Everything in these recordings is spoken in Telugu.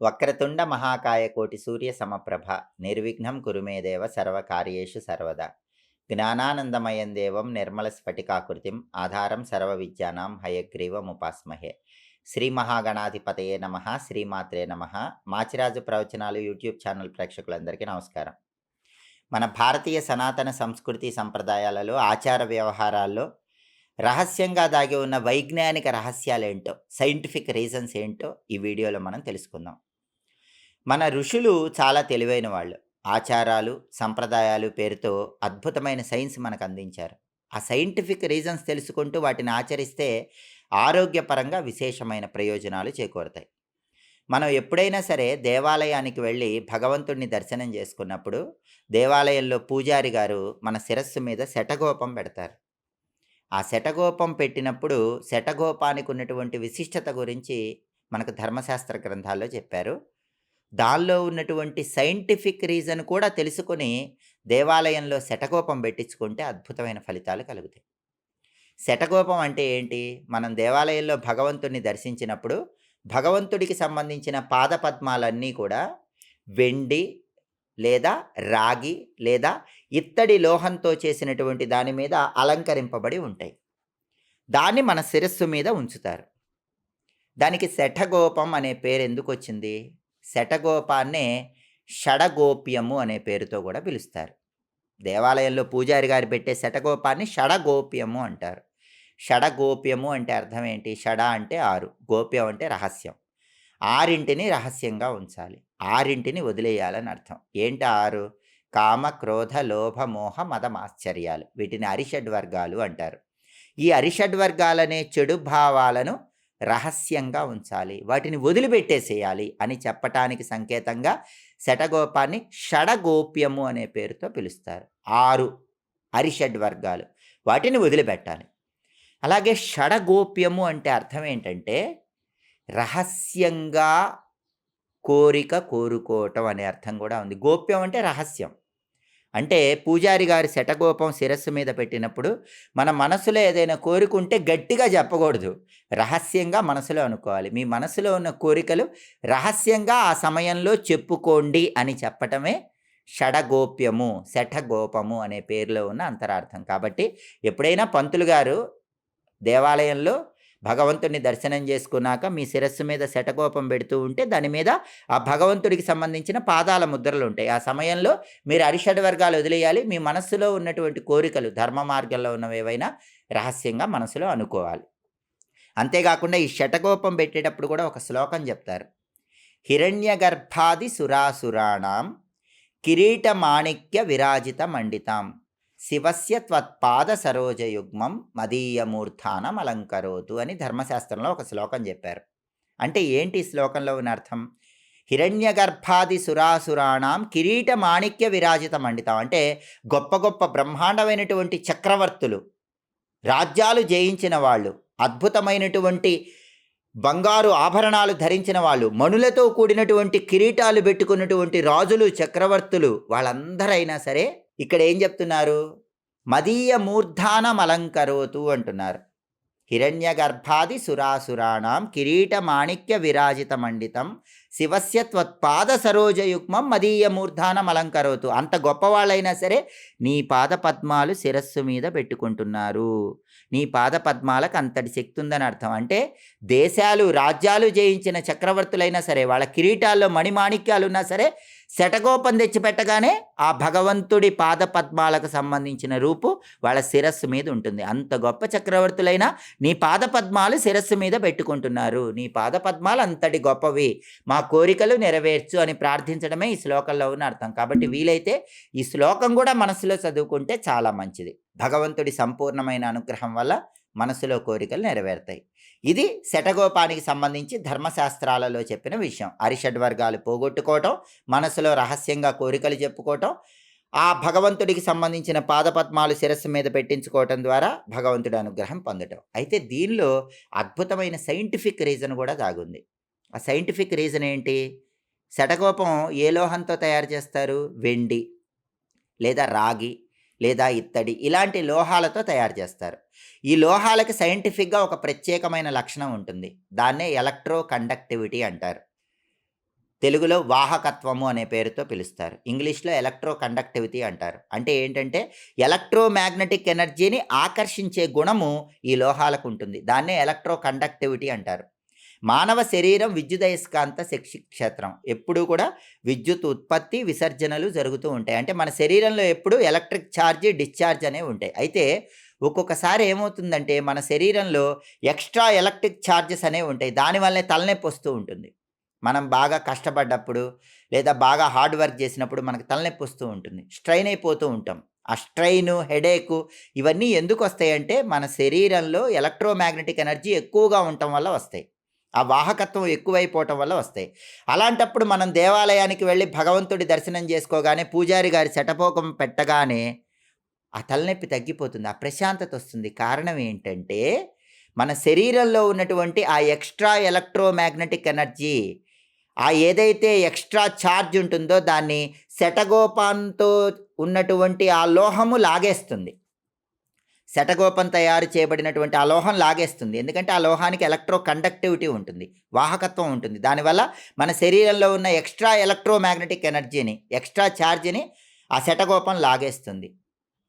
వక్రతుండ మహాకాయ కోటి సూర్య సమప్రభ నిర్విఘ్నం కురుమేదేవ సర్వకార్యేషు సర్వదా. జ్ఞానానందమయం దేవం నిర్మల స్ఫటికాకృతిం ఆధారం సర్వ విద్యానాం హయగ్రీవముపాస్మహే శ్రీ మహాగణాధిపతయే నమ శ్రీమాత్రే నమ. మాచిరాజు ప్రవచనాలు యూట్యూబ్ ఛానల్ ప్రేక్షకులందరికీ నమస్కారం. మన భారతీయ సనాతన సంస్కృతి సంప్రదాయాలలో ఆచార వ్యవహారాల్లో రహస్యంగా దాగి ఉన్న వైజ్ఞానిక రహస్యాలు ఏంటో సైంటిఫిక్ రీజన్స్ ఏంటో ఈ వీడియోలో మనం తెలుసుకుందాం. మన ఋషులు చాలా తెలివైన వాళ్ళు. ఆచారాలు సంప్రదాయాలు పేరుతో అద్భుతమైన సైన్స్ మనకు అందించారు. ఆ సైంటిఫిక్ రీజన్స్ తెలుసుకుంటూ వాటిని ఆచరిస్తే ఆరోగ్యపరంగా విశేషమైన ప్రయోజనాలు చేకూరుతాయి. మనం ఎప్పుడైనా సరే దేవాలయానికి వెళ్ళి భగవంతుడిని దర్శనం చేసుకున్నప్పుడు దేవాలయంలో పూజారి గారు మన శిరస్సు మీద శటగోపం పెడతారు. ఆ శటగోపం పెట్టినప్పుడు శటగోపానికి ఉన్నటువంటి విశిష్టత గురించి మనకు ధర్మశాస్త్ర గ్రంథాల్లో చెప్పారు. దానిలో ఉన్నటువంటి సైంటిఫిక్ రీజన్ కూడా తెలుసుకొని దేవాలయంలో శటకోపం పెట్టించుకుంటే అద్భుతమైన ఫలితాలు కలుగుతాయి. శటకోపం అంటే ఏంటి? మనం దేవాలయంలో భగవంతుడిని దర్శించినప్పుడు భగవంతుడికి సంబంధించిన పాదపద్మాలన్నీ కూడా వెండి లేదా రాగి లేదా ఇత్తడి లోహంతో చేసినటువంటి దాని మీద అలంకరింపబడి ఉంటాయి. దాన్ని మన శిరస్సు మీద ఉంచుతారు. దానికి శఠగోపం అనే పేరు ఎందుకు వచ్చింది? శటగోపాన్నే షడగోప్యము అనే పేరుతో కూడా పిలుస్తారు. దేవాలయంలో పూజారి గారు పెట్టే శటగోపాన్ని షడగోప్యము అంటారు. షడగోప్యము అంటే అర్థం ఏంటి? షడ అంటే ఆరు గోప్యం అంటే రహస్యం. ఆరింటిని రహస్యంగా ఉంచాలి. ఆరింటిని వదిలేయాలని అర్థం. ఏంటి ఆరు? కామ క్రోధ లోభ మోహ మదమాశ్చర్యాలు వీటిని అరిషడ్ వర్గాలు అంటారు. ఈ అరిషడ్ వర్గాలనే చెడు భావాలను రహస్యంగా ఉంచాలి. వాటిని వదిలిపెట్టేసేయాలి అని చెప్పటానికి సంకేతంగా శటగోపాన్ని షడగోప్యము అనే పేరుతో పిలుస్తారు. ఆరు అరిషడ్ వర్గాలు. వాటిని వదిలిపెట్టాలి. అలాగే షడగోప్యము అంటే అర్థం ఏంటంటే రహస్యంగా కోరిక కోరుకోవటం అనే అర్థం కూడా ఉంది. గోప్యం అంటే రహస్యం. అంటే పూజారి గారి శటగోపం శిరస్సు మీద పెట్టినప్పుడు మన మనసులో ఏదైనా కోరుకుంటే గట్టిగా చెప్పకూడదు. రహస్యంగా మనసులో అనుకోవాలి. మీ మనసులో ఉన్న కోరికలు రహస్యంగా ఆ సమయంలో చెప్పుకోండి అని చెప్పటమే షడగోప్యము శఠగోపము అనే పేరులో ఉన్న అంతరార్థం. కాబట్టి ఎప్పుడైనా పంతులు గారు దేవాలయంలో భగవంతుడిని దర్శనం చేసుకున్నాక మీ శిరస్సు మీద శటకోపం పెడుతూ ఉంటే దాని మీద ఆ భగవంతుడికి సంబంధించిన పాదాల ముద్రలు ఉంటాయి. ఆ సమయంలో మీరు అరిషడ్ వర్గాలు వదిలేయాలి. మీ మనస్సులో ఉన్నటువంటి కోరికలు ధర్మ మార్గంలో ఉన్నవి ఏవైనా రహస్యంగా మనసులో అనుకోవాలి. అంతేకాకుండా ఈ శటకోపం పెట్టేటప్పుడు కూడా ఒక శ్లోకం చెప్తారు. హిరణ్య గర్భాది సురాసురాణం కిరీట మాణిక్య విరాజిత మండితాం. శివస్య త్వత్పాద సరోజయుగ్మం మదీయమూర్ధానం అలంకరోతు అని ధర్మశాస్త్రంలో ఒక శ్లోకం చెప్పారు. అంటే ఏంటి శ్లోకంలో ఉన్న అర్థం? హిరణ్య గర్భాది సురాసురాణం కిరీట మాణిక్య విరాజిత మండితం అంటే గొప్ప గొప్ప బ్రహ్మాండమైనటువంటి చక్రవర్తులు రాజ్యాలు జయించిన వాళ్ళు అద్భుతమైనటువంటి బంగారు ఆభరణాలు ధరించిన వాళ్ళు మణులతో కూడినటువంటి కిరీటాలు పెట్టుకున్నటువంటి రాజులు చక్రవర్తులు వాళ్ళందరైనా సరే ఇక్కడ ఏం చెప్తున్నారు? మదీయ మూర్ధానం అలంకరోతు అంటున్నారు. హిరణ్య గర్భాది సురాసురాణం కిరీట మాణిక్య విరాజిత మండితం శివస్య త్వత్పాద సరోజయుగ్మం మదీయ మూర్ధానం అలంకరోతు. అంత గొప్పవాళ్ళైనా సరే నీ పాద పద్మాలు శిరస్సు మీద పెట్టుకుంటున్నారు. నీ పాద పద్మాలకు అంతటి శక్తి ఉందని అర్థం. అంటే దేశాలు రాజ్యాలు జయించిన చక్రవర్తులైనా సరే వాళ్ళ కిరీటాల్లో మణిమాణిక్యాలు ఉన్నా సరే శటగోపం తెచ్చిపెట్టగానే ఆ భగవంతుడి పాద పద్మాలకు సంబంధించిన రూపు వాళ్ళ శిరస్సు మీద ఉంటుంది. అంత గొప్ప చక్రవర్తులైనా నీ పాద పద్మాలు శిరస్సు మీద పెట్టుకుంటున్నారు. నీ పాద పద్మాలు అంతటి గొప్పవి. మా కోరికలు నెరవేర్చు అని ప్రార్థించడమే ఈ శ్లోకంలో ఉన్న అర్థం. కాబట్టి వీలైతే ఈ శ్లోకం కూడా మనసులో చదువుకుంటే చాలా మంచిది. భగవంతుడి సంపూర్ణమైన అనుగ్రహం వల్ల మనసులో కోరికలు నెరవేరుతాయి. ఇది శటగోపానికి సంబంధించి ధర్మశాస్త్రాలలో చెప్పిన విషయం. అరిషడ్ వర్గాలు పోగొట్టుకోవటం మనసులో రహస్యంగా కోరికలు చెప్పుకోవటం ఆ భగవంతుడికి సంబంధించిన పాదపద్మాలు శిరస్సు మీద పెట్టించుకోవటం ద్వారా భగవంతుడి అనుగ్రహం పొందటం. అయితే దీనిలో అద్భుతమైన సైంటిఫిక్ రీజన్ కూడా దాగుంది. ఆ సైంటిఫిక్ రీజన్ ఏంటి? శటకోపం ఏ లోహంతో తయారు చేస్తారు? వెండి లేదా రాగి. లేదా ఇత్తడి ఇలాంటి లోహాలతో తయారు చేస్తారు. ఈ లోహాలకి సైంటిఫిక్గా ఒక ప్రత్యేకమైన లక్షణం ఉంటుంది. దాన్నే ఎలక్ట్రో కండక్టివిటీ అంటారు. తెలుగులో వాహకత్వము అనే పేరుతో పిలుస్తారు. ఇంగ్లీష్లో ఎలక్ట్రో కండక్టివిటీ అంటారు. అంటే ఏంటంటే ఎలక్ట్రో మ్యాగ్నెటిక్ ఎనర్జీని ఆకర్షించే గుణము ఈ లోహాలకు ఉంటుంది. దాన్నే ఎలక్ట్రో కండక్టివిటీ అంటారు. మానవ శరీరం విద్యుదయస్కాంత శక్తి క్షేత్రం. ఎప్పుడూ కూడా విద్యుత్ ఉత్పత్తి విసర్జనలు జరుగుతూ ఉంటాయి. అంటే మన శరీరంలో ఎప్పుడు ఎలక్ట్రిక్ ఛార్జ్ డిశ్చార్జ్ అనేవి ఉంటాయి. అయితే ఒక్కొక్కసారి ఏమవుతుందంటే మన శరీరంలో ఎక్స్ట్రా ఎలక్ట్రిక్ ఛార్జెస్ అనేవి ఉంటాయి. దానివల్లనే తలనొప్పి వస్తూ ఉంటుంది. మనం బాగా కష్టపడ్డప్పుడు లేదా బాగా హార్డ్ వర్క్ చేసినప్పుడు మనకు తలనొప్పి వస్తూ ఉంటుంది. స్ట్రైన్ అయిపోతూ ఉంటాం. ఆ స్ట్రైన్ హెడేక్ ఇవన్నీ ఎందుకు వస్తాయంటే మన శరీరంలో ఎలక్ట్రోమాగ్నెటిక్ ఎనర్జీ ఎక్కువగా ఉండటం వల్ల వస్తాయి. ఆ వాహకత్వం ఎక్కువైపోవటం వల్ల వస్తాయి. అలాంటప్పుడు మనం దేవాలయానికి వెళ్ళి భగవంతుడి దర్శనం చేసుకోగానే పూజారి గారి శటపోకం పెట్టగానే ఆ తలనొప్పి తగ్గిపోతుంది ఆ ప్రశాంతత వస్తుంది. కారణం ఏంటంటే మన శరీరంలో ఉన్నటువంటి ఆ ఎక్స్ట్రా ఎలక్ట్రోమాగ్నెటిక్ ఎనర్జీ ఆ ఏదైతే ఎక్స్ట్రా ఛార్జ్ ఉంటుందో దాన్ని శటగోపాంతో ఉన్నటువంటి ఆ లోహము లాగేస్తుంది. శటగోపం తయారు చేయబడినటువంటి ఆ లోహం లాగేస్తుంది. ఎందుకంటే ఆ లోహానికి ఎలక్ట్రో కండక్టివిటీ ఉంటుంది. వాహకత్వం ఉంటుంది. దానివల్ల మన శరీరంలో ఉన్న ఎక్స్ట్రా ఎలక్ట్రోమాగ్నెటిక్ ఎనర్జీని ఎక్స్ట్రా ఛార్జ్ని ఆ శటగోపం లాగేస్తుంది.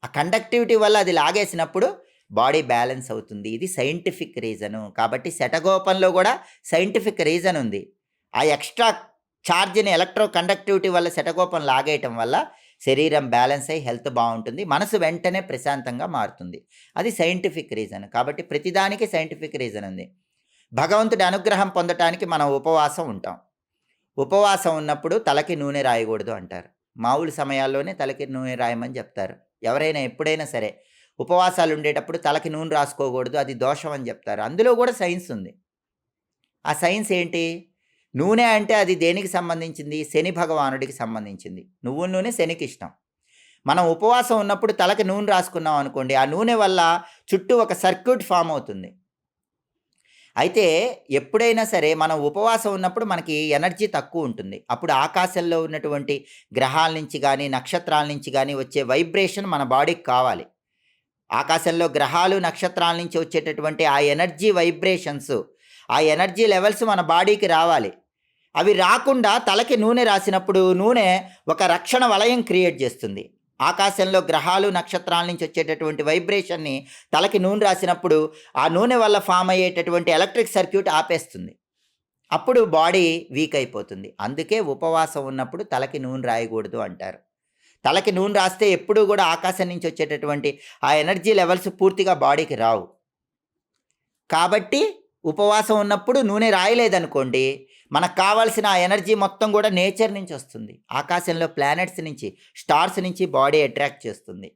ఆ కండక్టివిటీ వల్ల అది లాగేసినప్పుడు బాడీ బ్యాలెన్స్ అవుతుంది. ఇది సైంటిఫిక్ రీజను. కాబట్టి శటగోపంలో కూడా సైంటిఫిక్ రీజన్ ఉంది ఆ ఎక్స్ట్రా ఛార్జ్ని ఎలక్ట్రో కండక్టివిటీ వల్ల శటగోపం లాగేయటం వల్ల శరీరం బ్యాలెన్స్ అయ్యి హెల్త్ బాగుంటుంది. మనసు వెంటనే ప్రశాంతంగా మారుతుంది. అది సైంటిఫిక్ రీజన్. కాబట్టి ప్రతిదానికి సైంటిఫిక్ రీజన్ ఉంది. భగవంతుడి అనుగ్రహం పొందటానికి మనం ఉపవాసం ఉంటాం. ఉపవాసం ఉన్నప్పుడు తలకి నూనె రాయకూడదు అంటారు. మామూలు సమయాల్లోనే తలకి నూనె రాయమని చెప్తారు. ఎవరైనా ఎప్పుడైనా సరే ఉపవాసాలు ఉండేటప్పుడు తలకి నూనె రాసుకోకూడదు. అది దోషం అని చెప్తారు. అందులో కూడా సైన్స్ ఉంది. ఆ సైన్స్ ఏంటి? నూనె అంటే అది దేనికి సంబంధించింది? శని భగవానుడికి సంబంధించింది. నువ్వు నూనె శనికి ఇష్టం మనం ఉపవాసం ఉన్నప్పుడు తలకి నూనె రాసుకున్నాం అనుకోండి ఆ నూనె వల్ల చుట్టూ ఒక సర్క్యూట్ ఫామ్ అవుతుంది. అయితే ఎప్పుడైనా సరే మనం ఉపవాసం ఉన్నప్పుడు మనకి ఎనర్జీ తక్కువ ఉంటుంది. అప్పుడు ఆకాశంలో ఉన్నటువంటి గ్రహాల నుంచి కానీ నక్షత్రాల నుంచి కానీ వచ్చే వైబ్రేషన్ మన బాడీకి కావాలి. ఆకాశంలో గ్రహాలు నక్షత్రాల నుంచి వచ్చేటటువంటి ఆ ఎనర్జీ వైబ్రేషన్స్ ఆ ఎనర్జీ లెవెల్స్ మన బాడీకి రావాలి. అవి రాకుండా తలకి నూనె రాసినప్పుడు నూనె ఒక రక్షణ వలయం క్రియేట్ చేస్తుంది. ఆకాశంలో గ్రహాలు నక్షత్రాల నుంచి వచ్చేటటువంటి వైబ్రేషన్ని తలకి నూనె రాసినప్పుడు ఆ నూనె వల్ల ఫామ్ అయ్యేటటువంటి ఎలక్ట్రిక్ సర్క్యూట్ ఆపేస్తుంది. అప్పుడు బాడీ వీక్ అయిపోతుంది. అందుకే ఉపవాసం ఉన్నప్పుడు తలకి నూనె రాయకూడదు అంటారు. తలకి నూనె రాస్తే ఎప్పుడూ కూడా ఆకాశం నుంచి వచ్చేటటువంటి ఆ ఎనర్జీ లెవెల్స్ పూర్తిగా బాడీకి రావు. కాబట్టి ఉపవాసం ఉన్నప్పుడు నూనె రాయలేదనుకోండి మనకు కావాల్సిన ఆ ఎనర్జీ మొత్తం కూడా నేచర్ నుంచి వస్తుంది. ఆకాశంలో ప్లానెట్స్ నుంచి స్టార్స్ నుంచి బాడీ అట్రాక్ట్ చేస్తుంది.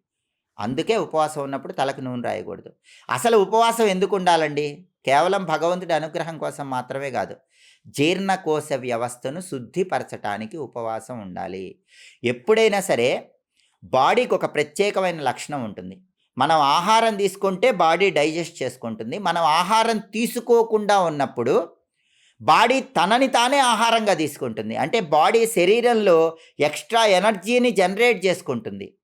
అందుకే ఉపవాసం ఉన్నప్పుడు తలకు నూనె రాయకూడదు. అసలు ఉపవాసం ఎందుకు ఉండాలండి? కేవలం భగవంతుడి అనుగ్రహం కోసం మాత్రమే కాదు జీర్ణకోశ వ్యవస్థను శుద్ధిపరచటానికి ఉపవాసం ఉండాలి. ఎప్పుడైనా సరే బాడీకి ఒక ప్రత్యేకమైన లక్షణం ఉంటుంది. మనం ఆహారం తీసుకుంటే బాడీ డైజెస్ట్ చేసుకుంటుంది. మనం ఆహారం తీసుకోకుండా ఉన్నప్పుడు బాడీ తనని తానే ఆహారంగా తీసుకుంటుంది. అంటే బాడీ శరీరంలో ఎక్స్ట్రా ఎనర్జీని జనరేట్ చేసుకుంటుంది.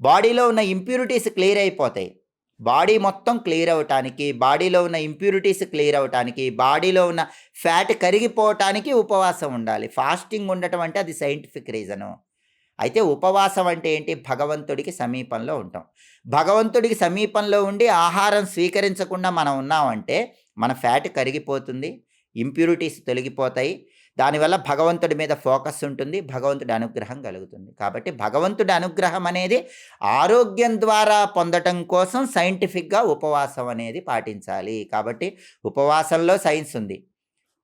బాడీలో ఉన్న ఇంప్యూరిటీస్ క్లియర్ అయిపోతాయి. బాడీ మొత్తం క్లియర్ అవ్వటానికి బాడీలో ఉన్న ఇంప్యూరిటీస్ క్లియర్ అవటానికి బాడీలో ఉన్న ఫ్యాట్ కరిగిపోవటానికి ఉపవాసం ఉండాలి. ఫాస్టింగ్ ఉండటం అంటే అది సైంటిఫిక్ రీజను. అయితే ఉపవాసం అంటే ఏంటి? భగవంతుడికి సమీపంలో ఉంటాం. భగవంతుడికి సమీపంలో ఉండి ఆహారం స్వీకరించకుండా మనం ఉన్నామంటే మన ఫ్యాట్ కరిగిపోతుంది. ఇంప్యూరిటీస్ తొలగిపోతాయి. దానివల్ల భగవంతుడి మీద ఫోకస్ ఉంటుంది భగవంతుడి అనుగ్రహం కలుగుతుంది. కాబట్టి భగవంతుడి అనుగ్రహం అనేది ఆరోగ్యం ద్వారా పొందటం కోసం సైంటిఫిక్గా ఉపవాసం అనేది పాటించాలి. కాబట్టి ఉపవాసంలో సైన్స్ ఉంది.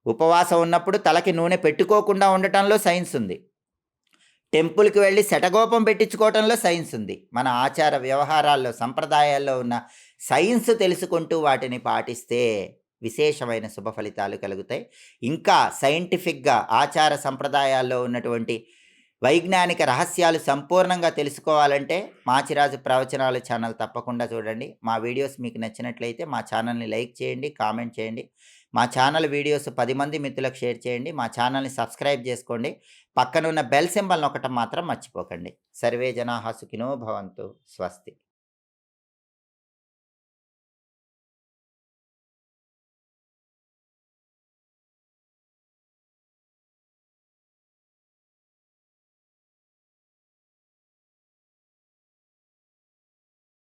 ఉపవాసం ఉన్నప్పుడు తలకి నూనె పెట్టుకోకుండా ఉండటంలో సైన్స్ ఉంది. టెంపుల్కి వెళ్ళి శటగోపం పెట్టించుకోవటంలో సైన్స్ ఉంది. మన ఆచార వ్యవహారాల్లో సంప్రదాయాల్లో ఉన్న సైన్స్ తెలుసుకుంటూ వాటిని పాటిస్తే విశేషమైన శుభ ఫలితాలు కలుగుతాయి. ఇంకా సైంటిఫిక్గా ఆచార సంప్రదాయాల్లో ఉన్నటువంటి వైజ్ఞానిక రహస్యాలు సంపూర్ణంగా తెలుసుకోవాలంటే మాచిరాజు ప్రవచనాలు ఛానల్ తప్పకుండా చూడండి. మా వీడియోస్ మీకు నచ్చినట్లయితే మా ఛానల్ని లైక్ చేయండి కామెంట్ చేయండి. మా ఛానల్ వీడియోస్ పది మంది మిత్రులకు షేర్ చేయండి. మా ఛానల్ని సబ్స్క్రైబ్ చేసుకోండి. పక్కనున్న బెల్ సింబల్ని ఒకటం మాత్రం మర్చిపోకండి. సర్వే జనా సుఖినో భవంతు. స్వస్తి.